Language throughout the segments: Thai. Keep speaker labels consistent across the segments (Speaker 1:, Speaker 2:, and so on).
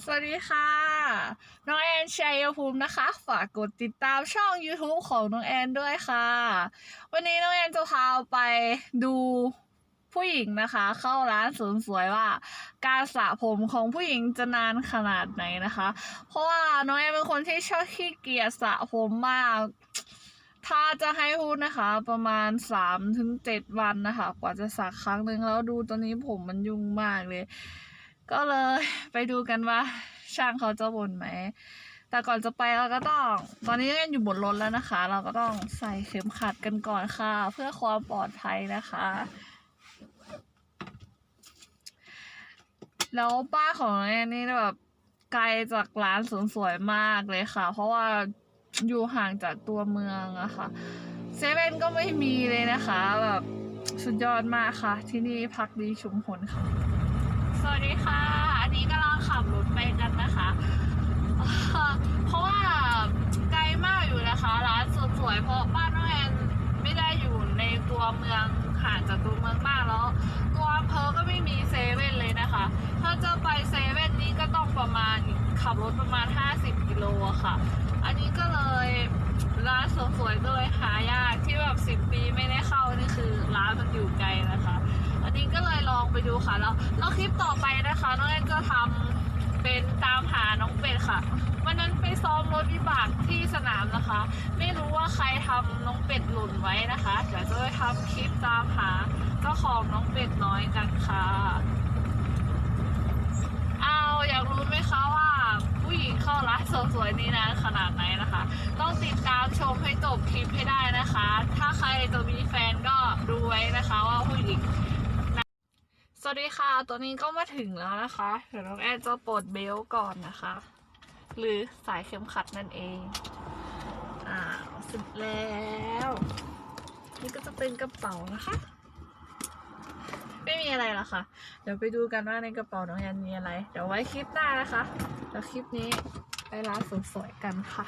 Speaker 1: สวัสดีค่ะ น้องแอนชัยภูมินะคะ ฝากกดติดตามช่อง YouTube ของน้องแอนด้วยค่ะ วันนี้น้องแอนจะพาไปดูผู้หญิงนะคะ เข้าร้านเสริมสวยว่า การสระผมของผู้หญิงจะนานขนาดไหนนะคะ เพราะว่าน้องแอนเป็นคนที่ชอบขี้เกียจสระผมมาก ถ้าจะให้พูดนะคะ ประมาณสามถึงเจ็ดวันนะคะ กว่าจะสักครั้งหนึ่งแล้วดูตอนนี้ผมมันยุ่งมากเลย ก็เลยไปดูกันว่า ช่างเขาจะบ่นไหม แต่ก่อนจะไปเราก็ต้อง ตอนนี้ยังอยู่บนรถแล้วนะคะ เราก็ต้องใส่เข็มขัดกันก่อนค่ะ เพื่อความปลอดภัยนะคะ แล้วป้าของแอนนี่แบบไกลจากร้านสสวยๆมากเลยค่ะ เพราะว่าอยู่ห่างจากตัวเมืองอะค่ะเซเว่นก็ไม่มีเลยนะคะ แบบสุดยอดมากค่ะ ที่นี่พักดีชุมพลค่ะ สวัสดีค่ะ อันนี้กำลังขับรถไปกันนะคะ เพราะว่าไกลมากอยู่นะคะ ร้านสวยๆเพราะบ้านน้องแอนไม่ได้อยู่ในตัวเมืองห่างจากตัวเมืองมากแล้วตัวอำเภอก็ไม่มีเซเว่นเลยนะคะ ถ้าจะไปเซเว่นนี้ก็ต้องประมาณขับรถประมาณ 50 กิโลค่ะ อันนี้ก็เลยร้านสวยๆก็เลยหายากที่แบบ 10 ปีไม่ได้เข้านี่คือร้านมันอยู่ไกลนะคะ อันนี้ก็เลยลองไปดูค่ะ แล้วแล้วคลิปต่อไปนะคะน้องแอนก็ทำเป็นตามหาน้องเป็ดค่ะ วันนั้นไปซ้อมรถวิบากที่สนามนะคะ ไม่รู้ว่าใครทำน้องเป็ดหล่นไว้นะคะเดี๋ยวจะไปทำคลิปตามหาเจ้าของน้องเป็ดน้อยกันค่ะเอาอยากรู้ไหมคะว่าผู้หญิงเข้าร้านเสริมสวยนี้นานขนาดไหนนะคะ ต้องติดตามชมให้จบคลิปให้ได้นะคะ ถ้าใครจะมีแฟนก็ดูไว้นะคะว่าผู้หญิง วัสดีค่ะ ตัวนี้ก็มาถึงแล้วนะคะ เดี๋ยวน้องแอนจะปลดเบลต์ก่อนนะคะ หรือสายเข็มขัดนั่นเอง อ่าเสร็จแล้ว นี่ก็จะเป็นกระเป๋านะคะ ไม่มีอะไรหรอกค่ะ เดี๋ยวไปดูกันว่าในกระเป๋าน้องแอนมีอะไร เดี๋ยวไว้คลิปหน้านะคะ แล้วคลิปนี้ไปร้านสวยๆกันค่ะ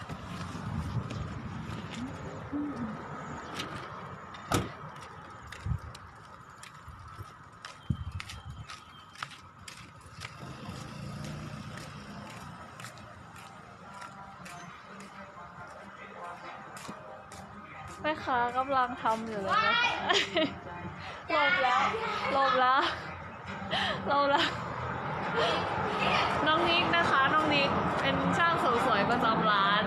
Speaker 1: แม่ค้ากำลังทำอยู่เลยนะคะหลบแล้วหลบแล้วหลบแล้ว น้องนิกนะคะน้องนิกเป็นช่างเสริมสวยประจำร้าน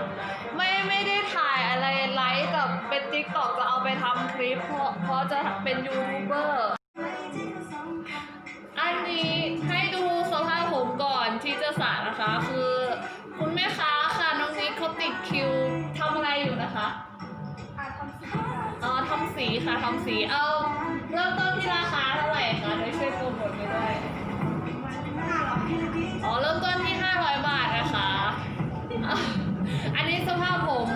Speaker 1: ไม่ไม่ได้ถ่ายอะไรไลฟ์กับเป็นติ๊กต็อกจะเอาไปทำคลิป เพราะเพราะจะเป็นยูทูบเบอร์อันนี้ให้ดูสภาพผมก่อนที่จะสระนะคะ คือ คุณแม่ค้าค่ะน้องนิกเขาติดคิว สีค่ะทำสีเอาเริ่มต้นที่ราคาเท่าไหร่คะเดี๋ยช่วยโปรโมทไปด้วยอ๋อเริ่มต้นที่ 500 บาทนะคะ อันนี้สภาพผม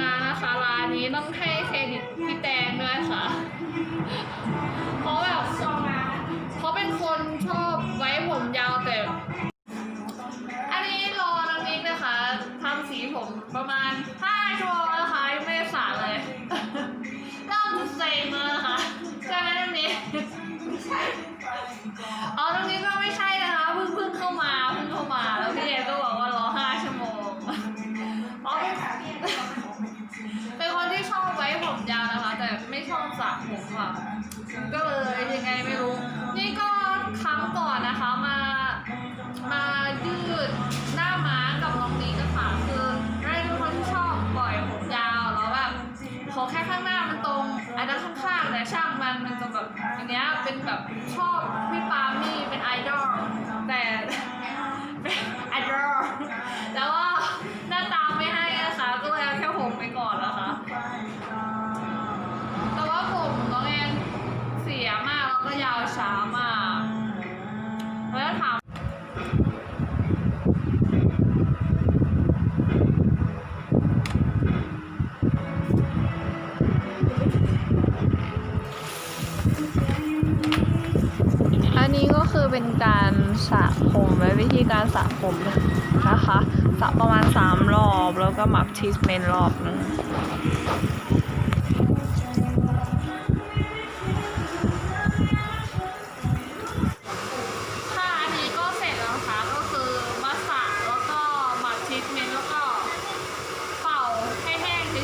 Speaker 1: มานะคะร้านนี้ต้องให้เครดิตพี่แตงด้วยค่ะ เพราะแบบเพราะเป็นคนชอบไว้ผมยาวแต่ อันนี้รอน้องนิกนะคะทำสีผมประมาณ5ชั่วโมง ก็เลยยังไงไม่รู้ นี่ก็ครั้งก่อนนะคะ มามายืดหน้าม้ากับน้องนี้ก็ค่ะคือได้ทุกคนที่ชอบปล่อยผมยาวแล้วแบบขอแค่ข้างหน้ามันตรงอันนั้นข้างๆแต่ช่างมันมันจะแบบอันเนี้ยเป็นแบบชอบพี่ปามี่เป็นไอดอล เป็นการสระผมและวิธีการสระผมนะคะสระประมาณ 3 รอบ แล้วก็หมักชีสเมนรอบนึง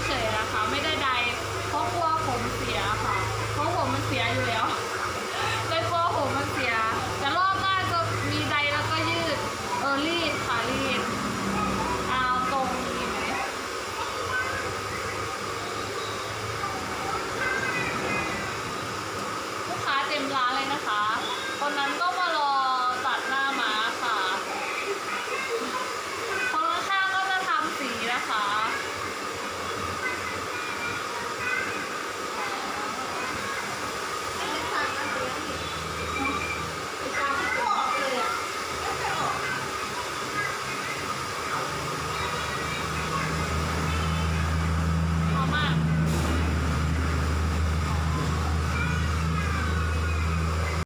Speaker 1: เฉยๆนะคะ ไม่ได้ใดเพราะกลัวผมเสียค่ะ เพราะผมมันเสียอยู่แล้ว